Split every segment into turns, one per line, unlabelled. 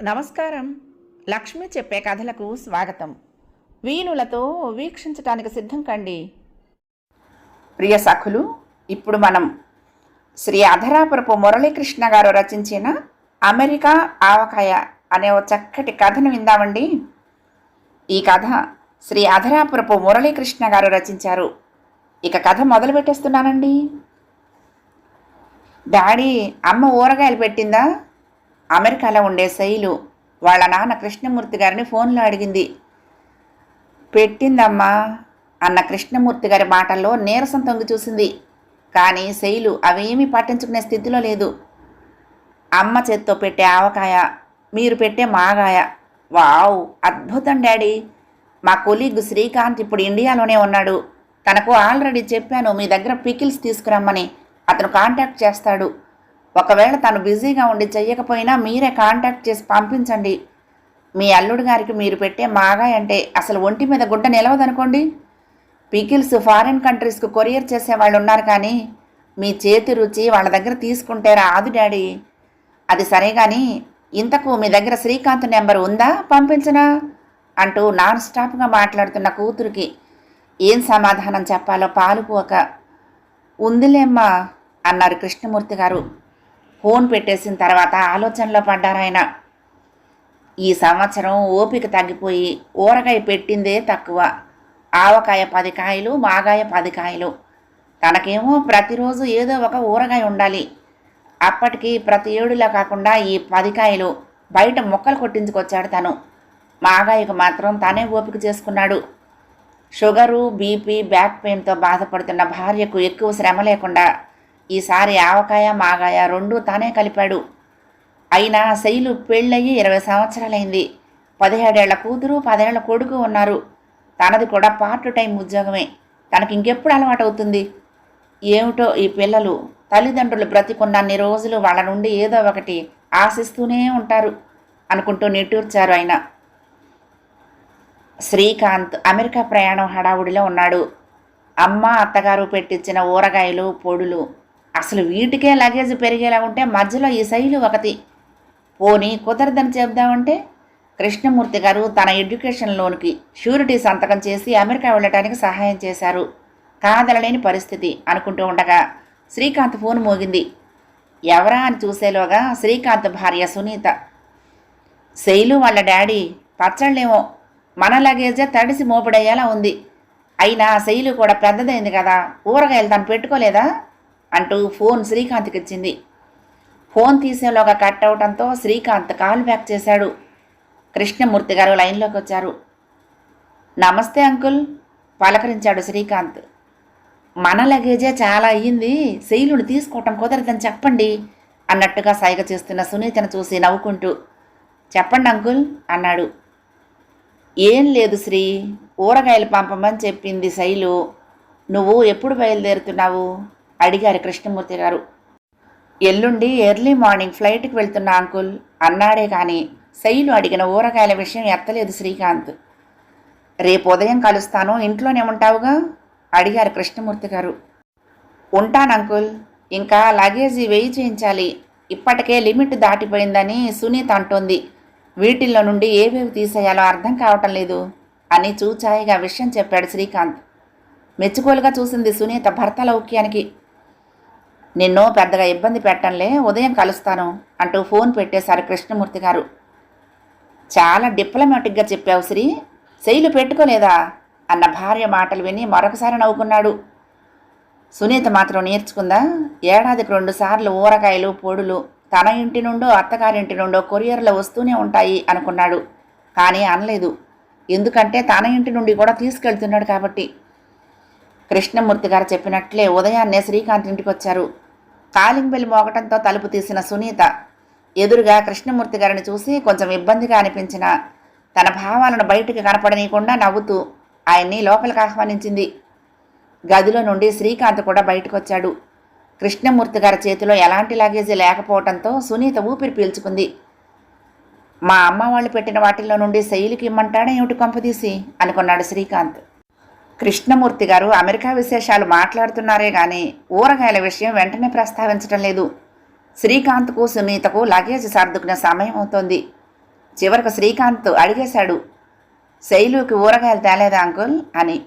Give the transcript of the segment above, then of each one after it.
నమస్కారం. లక్ష్మి చెప్పే కథలకు స్వాగతం. వీణులతో వీక్షించటానికి సిద్ధం కండి. ప్రియ సఖులు ఇప్పుడు మనం శ్రీ అధరాపురపు మురళీకృష్ణ గారు రచించిన అమెరికా ఆవకాయ అనే ఓ చక్కటి కథను విందామండి. ఈ కథ శ్రీ అధరాపురపు మురళీకృష్ణ గారు రచించారు. ఇక కథ మొదలు పెట్టేస్తున్నానండి. డాడీ అమ్మ ఊరగాయలు పెట్టిందా? అమెరికాలో ఉండే శైలు వాళ్ళ నాన్న కృష్ణమూర్తి గారిని ఫోన్లో అడిగింది. పెట్టిందమ్మా అన్న కృష్ణమూర్తి గారి మాటల్లో నీరసం తొంగి చూసింది. కానీ శైలు అవేమీ పట్టించుకునే స్థితిలో లేదు. అమ్మ చేత్తో పెట్టే ఆవకాయ మీరు పెట్టే మాగాయ. వావ్ అద్భుతం డాడీ. మా కొలీగ్ శ్రీకాంత్ ఇప్పుడు ఇండియాలోనే ఉన్నాడు. తనకు ఆల్రెడీ చెప్పాను మీ దగ్గర పికిల్స్ తీసుకురమ్మని. అతను కాంటాక్ట్ చేస్తాడు. ఒకవేళ తను బిజీగా ఉండి చెయ్యకపోయినా మీరే కాంటాక్ట్ చేసి పంపించండి. మీ అల్లుడు గారికి మీరు పెట్టే మాగాయ్ అంటే అసలు ఒంటి మీద గుడ్డ నిలవదనుకోండి. పికిల్స్ ఫారిన్ కంట్రీస్కు కొరియర్ చేసే వాళ్ళు ఉన్నారు కానీ మీ చేతి రుచి వాళ్ళ దగ్గర తీసుకుంటే రాదు డాడీ. అది సరే కానీ ఇంతకు మీ దగ్గర శ్రీకాంత్ నెంబర్ ఉందా? పంపించనా? అంటూ నాన్ స్టాప్గా మాట్లాడుతున్న కూతురికి ఏం సమాధానం చెప్పాలో పాలుపోక ఉందిలేమ్మా అన్నారు కృష్ణమూర్తి గారు. ఫోన్ పెట్టేసిన తర్వాత ఆలోచనలో పడ్డారాయన ఈ సంవత్సరం ఓపిక తగ్గిపోయి ఊరగాయ పెట్టిందే తక్కువ. ఆవకాయ పది కాయలు మాగాయ పది కాయలు. తనకేమో ప్రతిరోజు ఏదో ఒక ఊరగాయ ఉండాలి. అప్పటికి ప్రతి ఏడులా కాకుండా ఈ పది కాయలు బయట మొక్కలు కొట్టించుకొచ్చాడు తను. మాగాయకు మాత్రం తనే ఓపిక చేసుకున్నాడు. షుగరు బీపీ బ్యాక్ పెయిన్తో బాధపడుతున్న భార్యకు ఎక్కువ శ్రమ లేకుండా ఈసారి ఆవకాయ మాగాయ రెండూ తానే కలిపాడు. అయినా శైలు పెళ్ళయి ఇరవై సంవత్సరాలైంది. పదిహేడేళ్ళ కూతురు పదేళ్ళ కొడుకు ఉన్నారు. తనది కూడా పార్ట్ టైం ఉద్యోగమే. తనకి ఇంకెప్పుడు అలవాటు అవుతుంది ఏమిటో ఈ పిల్లలు తల్లిదండ్రులు బ్రతికున్నన్ని రోజులు వాళ్ళ నుండి ఏదో ఒకటి ఆశిస్తూనే ఉంటారు అనుకుంటూ నిట్టూర్చారు ఆయన. శ్రీకాంత్ అమెరికా ప్రయాణం హడావుడిలో ఉన్నాడు. అమ్మ అత్తగారు పెట్టించిన ఊరగాయలు పొడులు అసలు వీటికే లగేజ్ పెరిగేలా ఉంటే మధ్యలో ఈ శైలి ఒకటి. పోనీ కుదరదని చెప్దామంటే కృష్ణమూర్తి గారు తన ఎడ్యుకేషన్ లోన్కి షూరిటీ సంతకం చేసి అమెరికా వెళ్ళటానికి సహాయం చేశారు. కాదలలేని పరిస్థితి అనుకుంటూ ఉండగా శ్రీకాంత్ ఫోన్ మోగింది. ఎవరా అని చూసేలోగా శ్రీకాంత్ భార్య సునీత. శైలు వాళ్ళ డాడీ పచ్చళ్ళేమో మన లగేజే తడిసి మోపిడయ్యేలా ఉంది. అయినా శైలు కూడా పెద్దదైంది కదా ఊరగాయలు తను పెట్టుకోలేదా? అంటూ ఫోన్ శ్రీకాంత్కి ఇచ్చింది. ఫోన్ తీసేలోగా కట్ అవడంతో శ్రీకాంత్ కాల్ బ్యాక్ చేశాడు. కృష్ణమూర్తి గారు లైన్లోకి వచ్చారు. నమస్తే అంకుల్ పలకరించాడు శ్రీకాంత్. మన లగేజే చాలా అయ్యింది శైలుని తీసుకోవటం కుదరదని చెప్పండి అన్నట్టుగా సైగ చేస్తున్న సునీతను చూసి నవ్వుకుంటూ. చెప్పండి అంకుల్ అన్నాడు. ఏం లేదు శ్రీ ఊరగాయలు పంపమని చెప్పింది శైలు. నువ్వు ఎప్పుడు బయలుదేరుతున్నావు? అడిగారు కృష్ణమూర్తి గారు. ఎల్లుండి ఎర్లీ మార్నింగ్ ఫ్లైట్కి వెళ్తున్న అంకుల్ అన్నాడే కానీ శైలు అడిగిన ఊరగాయల విషయం ఎత్తలేదు శ్రీకాంత్. రేపు ఉదయం కలుస్తాను ఇంట్లోనే ఉంటావుగా? అడిగారు కృష్ణమూర్తి గారు. ఉంటాను అంకుల్ ఇంకా లగేజీ వెయ్యి చేయించాలి. ఇప్పటికే లిమిట్ దాటిపోయిందని సునీత అంటోంది. వీటిల్లో నుండి ఏవేవి తీసేయాలో అర్థం కావటం లేదు అని చూచాయిగా విషయం చెప్పాడు శ్రీకాంత్. మెచ్చుకోలుగా చూసింది సునీత భర్త లౌక్యానికి నిన్ను పెద్దగా ఇబ్బంది పెట్టంలే ఉదయం కలుస్తాను అంటూ ఫోన్ పెట్టేశారు కృష్ణమూర్తి గారు. చాలా డిప్లొమాటిక్గా చెప్పావు శ్రీ శైలు పెట్టుకోలేదా? అన్న భార్య మాటలు విని మరొకసారి నవ్వుకున్నాడు. సునీత మాత్రం నేర్చుకుందా? ఏడాదికి రెండు సార్లు ఊరగాయలు పొడులు తన ఇంటి నుండో అత్తగారింటి నుండో కొరియర్లో వస్తూనే ఉంటాయి అనుకున్నాడు. కానీ అనలేదు. ఎందుకంటే తన ఇంటి నుండి కూడా తీసుకెళ్తున్నాడు కాబట్టి. కృష్ణమూర్తి గారు చెప్పినట్లే ఉదయాన్నే శ్రీకాంత్ ఇంటికి వచ్చారు కాలింగ్ బెల్ మోగటంతో తలుపు తీసిన సునీత ఎదురుగా కృష్ణమూర్తి గారిని చూసి కొంచెం ఇబ్బందిగా అనిపించిన తన భావాలను బయటికి కనపడనీయకుండా నవ్వుతూ ఆయన్ని లోపలికి ఆహ్వానించింది. గదిలో నుండి శ్రీకాంత్ కూడా బయటకొచ్చాడు. కృష్ణమూర్తి గారి చేతిలో ఎలాంటి లగేజీ లేకపోవడంతో సునీత ఊపిరి పీల్చుకుంది. మా అమ్మ వాళ్ళు పెట్టిన వాటిల్లో నుండి శైలికి ఇమ్మంటాడా ఏమిటి కొంపదీసి? అనుకున్నాడు శ్రీకాంత్. కృష్ణమూర్తి గారు అమెరికా విశేషాలు మాట్లాడుతున్నారే గాని ఊరగాయల విషయం వెంటనే ప్రస్తావించడం లేదు. శ్రీకాంత్కు సునీతకు లగేజ్ సర్దుకునే సమయం అవుతోంది. చివరకు శ్రీకాంత్ అడిగేశాడు శైలుకి ఊరగాయలు తేలేదా అంకుల్? అని.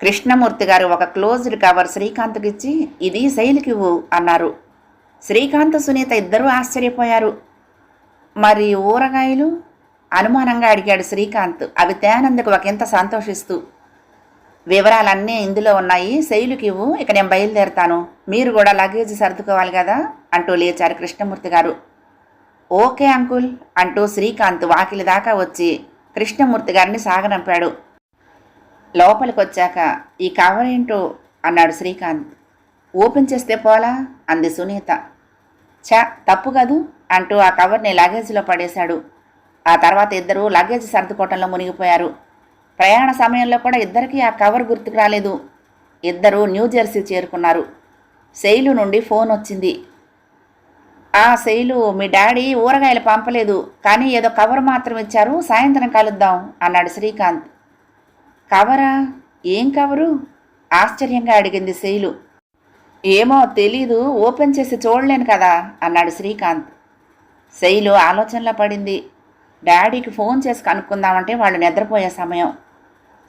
కృష్ణమూర్తి గారు ఒక క్లోజ్డ్ కవర్ శ్రీకాంత్కి ఇచ్చి ఇది శైలికి అన్నారు. శ్రీకాంత్ సునీత ఇద్దరూ ఆశ్చర్యపోయారు. మరి ఊరగాయలు? అనుమానంగా అడిగాడు శ్రీకాంత్. అవి తేనందుకు ఒకంత సంతోషిస్తూ వివరాలన్నీ ఇందులో ఉన్నాయి. శైలుకి ఇవ్వు. ఇక నేను బయలుదేరుతాను. మీరు కూడా లగేజ్ సర్దుకోవాలి కదా? అంటూ లేచారు కృష్ణమూర్తి గారు. ఓకే అంకుల్ అంటూ శ్రీకాంత్ వాకిలి దాకా వచ్చి కృష్ణమూర్తి గారిని సాగనంపాడు. లోపలికి వచ్చాక ఈ కవర్ ఏంటో? అన్నాడు శ్రీకాంత్. ఓపెన్ చేస్తే పోలా? అంది సునీత. ఛా తప్పు కదూ? అంటూ ఆ కవర్ని లగేజ్లో పడేశాడు. ఆ తర్వాత ఇద్దరూ లగేజ్ సర్దుకోవటంలో మునిగిపోయారు. ప్రయాణ సమయంలో కూడా ఇద్దరికీ ఆ కవర్ గుర్తుకు రాలేదు. ఇద్దరు న్యూజెర్సీ చేరుకున్నారు. శైలు నుండి ఫోన్ వచ్చింది. ఆ శైలు మీ డాడీ ఊరగాయలు పంపలేదు కానీ ఏదో కవర్ మాత్రం ఇచ్చారు సాయంత్రం కలుద్దాం అన్నాడు శ్రీకాంత్. కవరా? ఏం కవరు? ఆశ్చర్యంగా అడిగింది శైలు. ఏమో తెలీదు ఓపెన్ చేసి చూడలేను కదా అన్నాడు శ్రీకాంత్. శైలు ఆలోచనలో పడింది. డాడీకి ఫోన్ చేసి కనుక్కుందామంటే వాళ్ళు నిద్రపోయే సమయం.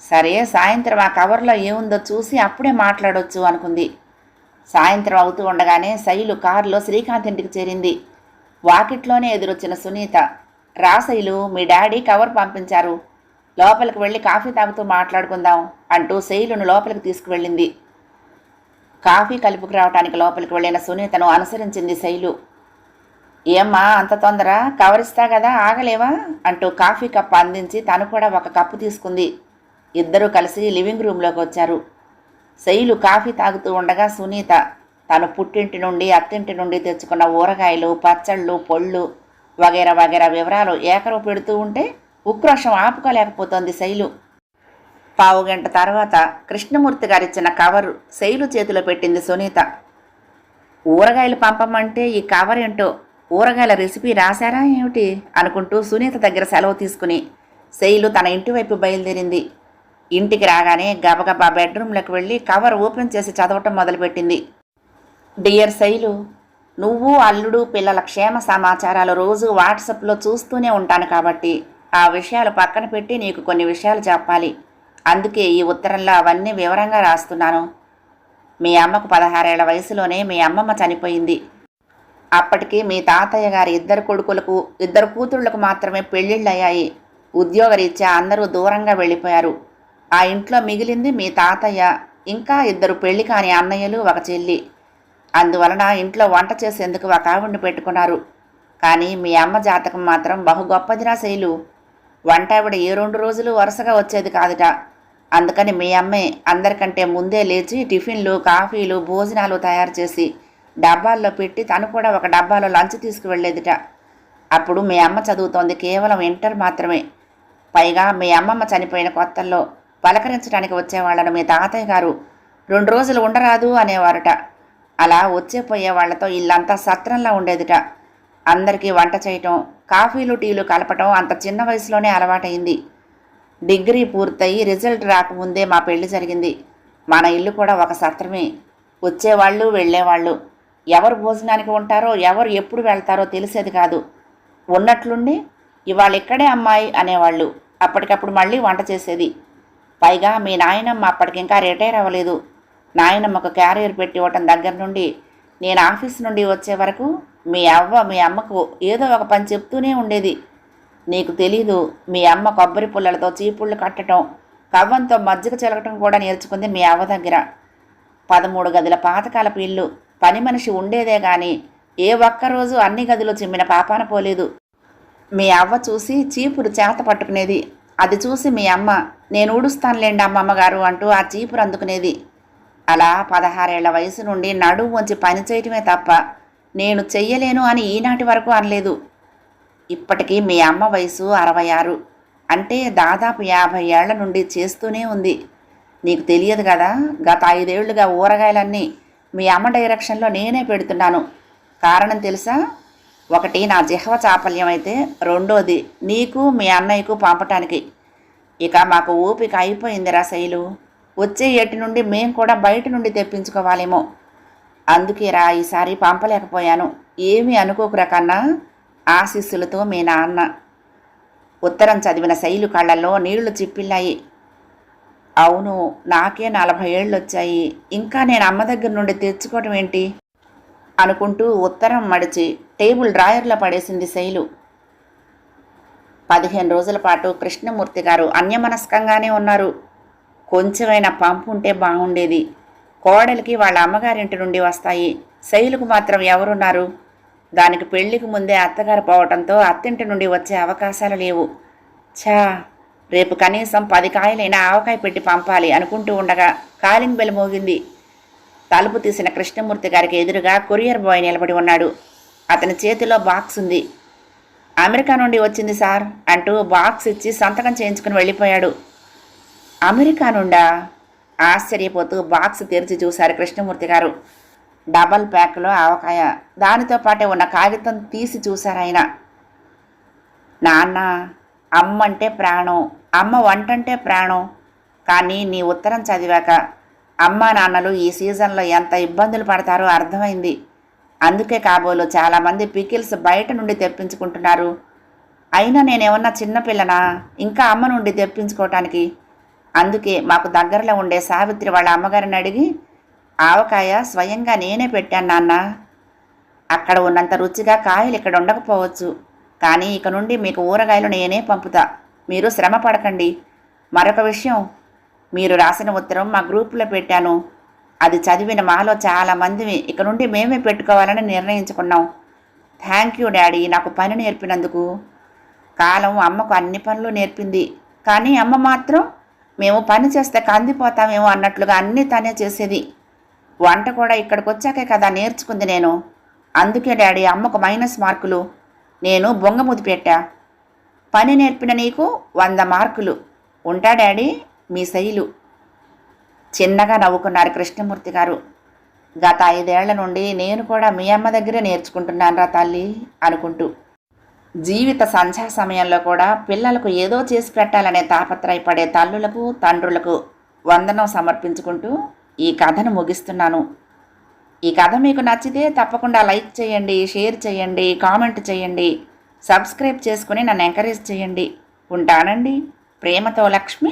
సరే సాయంత్రం ఆ కవర్లో ఏముందో చూసి అప్పుడే మాట్లాడొచ్చు అనుకుంది. సాయంత్రం అవుతూ ఉండగానే శైలు కారులో శ్రీకాంత్ ఇంటికి చేరింది. వాకిట్లోనే ఎదురొచ్చిన సునీత రాశైలు మీ డాడీ కవర్ పంపించారు. లోపలికి వెళ్ళి కాఫీ తాగుతూ మాట్లాడుకుందాం అంటూ శైలును లోపలికి తీసుకువెళ్ళింది. కాఫీ కలుపుకు రావటానికి లోపలికి వెళ్ళిన సునీతను అనుసరించింది శైలు. ఏమ్మా అంత తొందర? కవరిస్తా కదా ఆగలేవా? అంటూ కాఫీ కప్ అందించి తను కూడా ఒక కప్పు తీసుకుంది. ఇద్దరూ కలిసి లివింగ్ రూమ్లోకి వచ్చారు. శైలు కాఫీ తాగుతూ ఉండగా సునీత తను పుట్టింటి నుండి అత్తింటి నుండి తెచ్చుకున్న ఊరగాయలు పచ్చళ్ళు పొళ్ళు వగైరా వగైరా వివరాలు ఏకరవ పెడుతూ ఉంటే ఉక్రోషం ఆపుకోలేకపోతోంది శైలు. పావు గంట తర్వాత కృష్ణమూర్తి గారిచ్చిన కవరు శైలు చేతిలో పెట్టింది సునీత. ఊరగాయలు పంపమంటే ఈ కవర్ ఏంటో ఊరగాయల రెసిపీ రాశారా ఏమిటి? అనుకుంటూ సునీత దగ్గర సెలవు తీసుకుని శైలు తన ఇంటి వైపు బయలుదేరింది. ఇంటికి రాగానే గబగబా బెడ్రూమ్లోకి వెళ్ళి కవర్ ఓపెన్ చేసి చదవటం మొదలుపెట్టింది. డియర్ శైలు నువ్వు అల్లుడు పిల్లల క్షేమ సమాచారాలు రోజు వాట్సాప్లో చూస్తూనే ఉంటాను కాబట్టి ఆ విషయాలు పక్కన పెట్టి నీకు కొన్ని విషయాలు చెప్పాలి. అందుకే ఈ ఉత్తరంలో అవన్నీ వివరంగా రాస్తున్నాను. మీ అమ్మకు పదహారేళ్ళ వయసులోనే మీ అమ్మమ్మ చనిపోయింది. అప్పటికి మీ తాతయ్య గారి ఇద్దరు కొడుకులకు ఇద్దరు కూతుళ్ళకు మాత్రమే పెళ్ళిళ్ళయ్యాయి. ఉద్యోగరీత్యా అందరూ దూరంగా వెళ్ళిపోయారు. ఆ ఇంట్లో మిగిలింది మీ తాతయ్య ఇంకా ఇద్దరు పెళ్ళి కాని అన్నయ్యలు ఒక చెల్లి. అందువలన ఇంట్లో వంట చేసేందుకు ఒక ఆవిడ్ని పెట్టుకున్నారు. కానీ మీ అమ్మ జాతకం మాత్రం బహు గొప్పదిరా శైలు. వంట ఆవిడ ఏ రెండు రోజులు వరుసగా వచ్చేది కాదుట. అందుకని మీ అమ్మే అందరికంటే ముందే లేచి టిఫిన్లు కాఫీలు భోజనాలు తయారు చేసి డబ్బాల్లో పెట్టి తను కూడా ఒక డబ్బాలో లంచ్ తీసుకువెళ్ళేదిట. అప్పుడు మీ అమ్మ చదువుతోంది కేవలం ఇంటర్ మాత్రమే. పైగా మీ అమ్మమ్మ చనిపోయిన కొత్తల్లో పలకరించడానికి వచ్చేవాళ్ళను మీ తాతయ్య గారు. రెండు రోజులు ఉండరాదు అనేవారట. అలా వచ్చే పోయే వాళ్ళతో ఇల్లంతా సత్రంలా ఉండేదిట. అందరికీ వంట చేయటం కాఫీలు టీలు కలపటం అంత చిన్న వయసులోనే అలవాటైంది డిగ్రీ పూర్తయి రిజల్ట్ రాకముందే మా పెళ్ళి జరిగింది. మన ఇల్లు కూడా ఒక సత్రమే. వచ్చేవాళ్ళు వెళ్ళేవాళ్ళు. ఎవరు భోజనానికి ఉంటారో ఎవరు ఎప్పుడు వెళ్తారో తెలిసేది కాదు. ఉన్నట్లుండి ఇవాళ ఇక్కడే అమ్మాయి అనేవాళ్ళు. అప్పటికప్పుడు మళ్ళీ వంట చేసేది. పైగా మీ నాయనమ్మ అప్పటికింకా రిటైర్ అవ్వలేదు. నాయనమ్మకు క్యారియర్ పెట్టి ఇవ్వటం దగ్గర నుండి నేను ఆఫీస్ నుండి వచ్చే వరకు మీ అవ్వ మీ అమ్మకు ఏదో ఒక పని చెప్తూనే ఉండేది. నీకు తెలీదు మీ అమ్మ కొబ్బరి పుల్లలతో చీపుళ్ళు కట్టడం కవ్వంతో మజ్జిగ చిలకటం కూడా నేర్చుకుంది మీ అవ్వ దగ్గర. పదమూడు గదుల పాతకాలపు ఇల్లు పని మనిషి ఉండేదే కానీ ఏ ఒక్కరోజు అన్ని గదులు చిమ్మిన పాపాన పోలేదు. మీ అవ్వ చూసి చీపురు చేత పట్టుకునేది. అది చూసి మీ అమ్మ నేను ఊడుస్తానులేండి అమ్మమ్మగారు అంటూ ఆ చీపురు అందుకునేది. అలా పదహారేళ్ళ వయసు నుండి నడువు వంచి పని చేయటమే తప్ప నేను చెయ్యలేను అని ఈనాటి వరకు అనలేదు. ఇప్పటికీ మీ అమ్మ వయసు అరవై ఆరు అంటే దాదాపు యాభై ఏళ్ళ నుండి చేస్తూనే ఉంది. నీకు తెలియదు కదా గత ఐదేళ్ళుగా ఊరగాయలన్నీ మీ అమ్మ డైరెక్షన్లో నేనే పెడుతున్నాను. కారణం తెలుసా? ఒకటి నా జిహ్వ చాపల్యం అయితే రెండోది. నీకు మీ అన్నయ్యకు పంపటానికి. ఇక మాకు ఊపిక అయిపోయిందిరా శైలు. వచ్చే ఏటి నుండి మేం కూడా బయట నుండి తెప్పించుకోవాలేమో. అందుకేరా ఈసారి పంపలేకపోయాను. ఏమీ అనుకోకురా కన్నా ఆశీస్సులతో మీ నాన్న. ఉత్తరం చదివిన శైలు కళ్ళల్లో నీళ్ళు చిప్పిల్లాయి. అవును నాకే నలభై ఏళ్ళు వచ్చాయి ఇంకా నేను అమ్మ దగ్గర నుండి తెచ్చుకోవటం ఏంటి? అనుకుంటూ ఉత్తరం మడిచి టేబుల్ డ్రాయర్లో పడేసింది శైలు. పదిహేను రోజుల పాటు కృష్ణమూర్తి గారు అన్యమనస్కంగానే ఉన్నారు. కొంచెమైనా పంపు ఉంటే బాగుండేది. కోడలికి వాళ్ళ అమ్మగారింటి నుండి వస్తాయి. శైలుకు మాత్రం ఎవరున్నారు? దానికి పెళ్ళికి ముందే అత్తగారు పోవటంతో అత్తింటి నుండి వచ్చే అవకాశాలు లేవు. ఛా రేపు కనీసం పది కాయలైనా ఆవకాయ పెట్టి పంపాలి అనుకుంటూ ఉండగా కాలింగ్ బెల్ మోగింది. తలుపు తీసిన కృష్ణమూర్తి గారికి ఎదురుగా కొరియర్ బాయ్ నిలబడి ఉన్నాడు. అతని చేతిలో బాక్స్ ఉంది. అమెరికా నుండి వచ్చింది సార్ అంటూ బాక్స్ ఇచ్చి సంతకం చేయించుకుని వెళ్ళిపోయాడు. అమెరికా నుండా? ఆశ్చర్యపోతూ బాక్స్ తెరిచి చూశారు కృష్ణమూర్తి గారు. డబల్ ప్యాక్లో ఆవకాయ. దానితో పాటే ఉన్న కాగితం తీసి చూశారు ఆయన. నాన్న అమ్మ అంటే ప్రాణం. అమ్మ వంటంటే ప్రాణం. కానీ నీ ఉత్తరం చదివాక అమ్మా నాన్నలు ఈ సీజన్లో ఎంత ఇబ్బందులు పడతారో అర్థమైంది. అందుకే కాబోలు చాలామంది పికిల్స్ బయట నుండి తెప్పించుకుంటున్నారు. అయినా నేనేమన్నా చిన్నపిల్లనా ఇంకా అమ్మ నుండి తెప్పించుకోవటానికి అందుకే మాకు దగ్గరలో ఉండే సావిత్రి వాళ్ళ అమ్మగారిని అడిగి ఆవకాయ స్వయంగా నేనే పెట్టాను నాన్న. అక్కడ ఉన్నంత రుచిగా కాయలు ఇక్కడ ఉండకపోవచ్చు. కానీ ఇక నుండి మీకు ఊరగాయలు నేనే పంపుతా. మీరు శ్రమ పడకండి. మరొక విషయం మీరు రాసిన ఉత్తరం మా గ్రూపులో పెట్టాను. అది చదివిన మాలో చాలామంది ఇక నుండి మేమే పెట్టుకోవాలని నిర్ణయించుకున్నాం. థ్యాంక్ యూ డాడీ నాకు పని నేర్పినందుకు. కాలం అమ్మకు అన్ని పనులు నేర్పింది. కానీ అమ్మ మాత్రం మేము పని చేస్తే కందిపోతామేమో అన్నట్లుగా అన్నీ తనే చేసేది. వంట కూడా ఇక్కడికి వచ్చాకే కదా నేర్చుకుంది నేను. అందుకే డాడీ అమ్మకు మైనస్ మార్కులు. నేను బొంగముది పెట్టా. పని నేర్పిన నీకు వంద మార్కులు. ఉంటా డాడీ మీ శైలు. చిన్నగా నవ్వుకున్నారు కృష్ణమూర్తి గారు. గత ఐదేళ్ళ నుండి నేను కూడా మీ అమ్మ దగ్గరే నేర్చుకుంటున్నానరా తల్లి అనుకుంటూ. జీవిత సంధ్యా సమయంలో కూడా పిల్లలకు ఏదో చేసి పెట్టాలనే తాపత్రయపడే తల్లులకు తండ్రులకు వందనం సమర్పించుకుంటూ ఈ కథను ముగిస్తున్నాను. ఈ కథ మీకు నచ్చితే తప్పకుండా లైక్ చేయండి షేర్ చేయండి కామెంట్ చేయండి సబ్స్క్రైబ్ చేసుకుని నన్ను ఎంకరేజ్ చేయండి. ఉంటానండి. ప్రేమతో లక్ష్మి.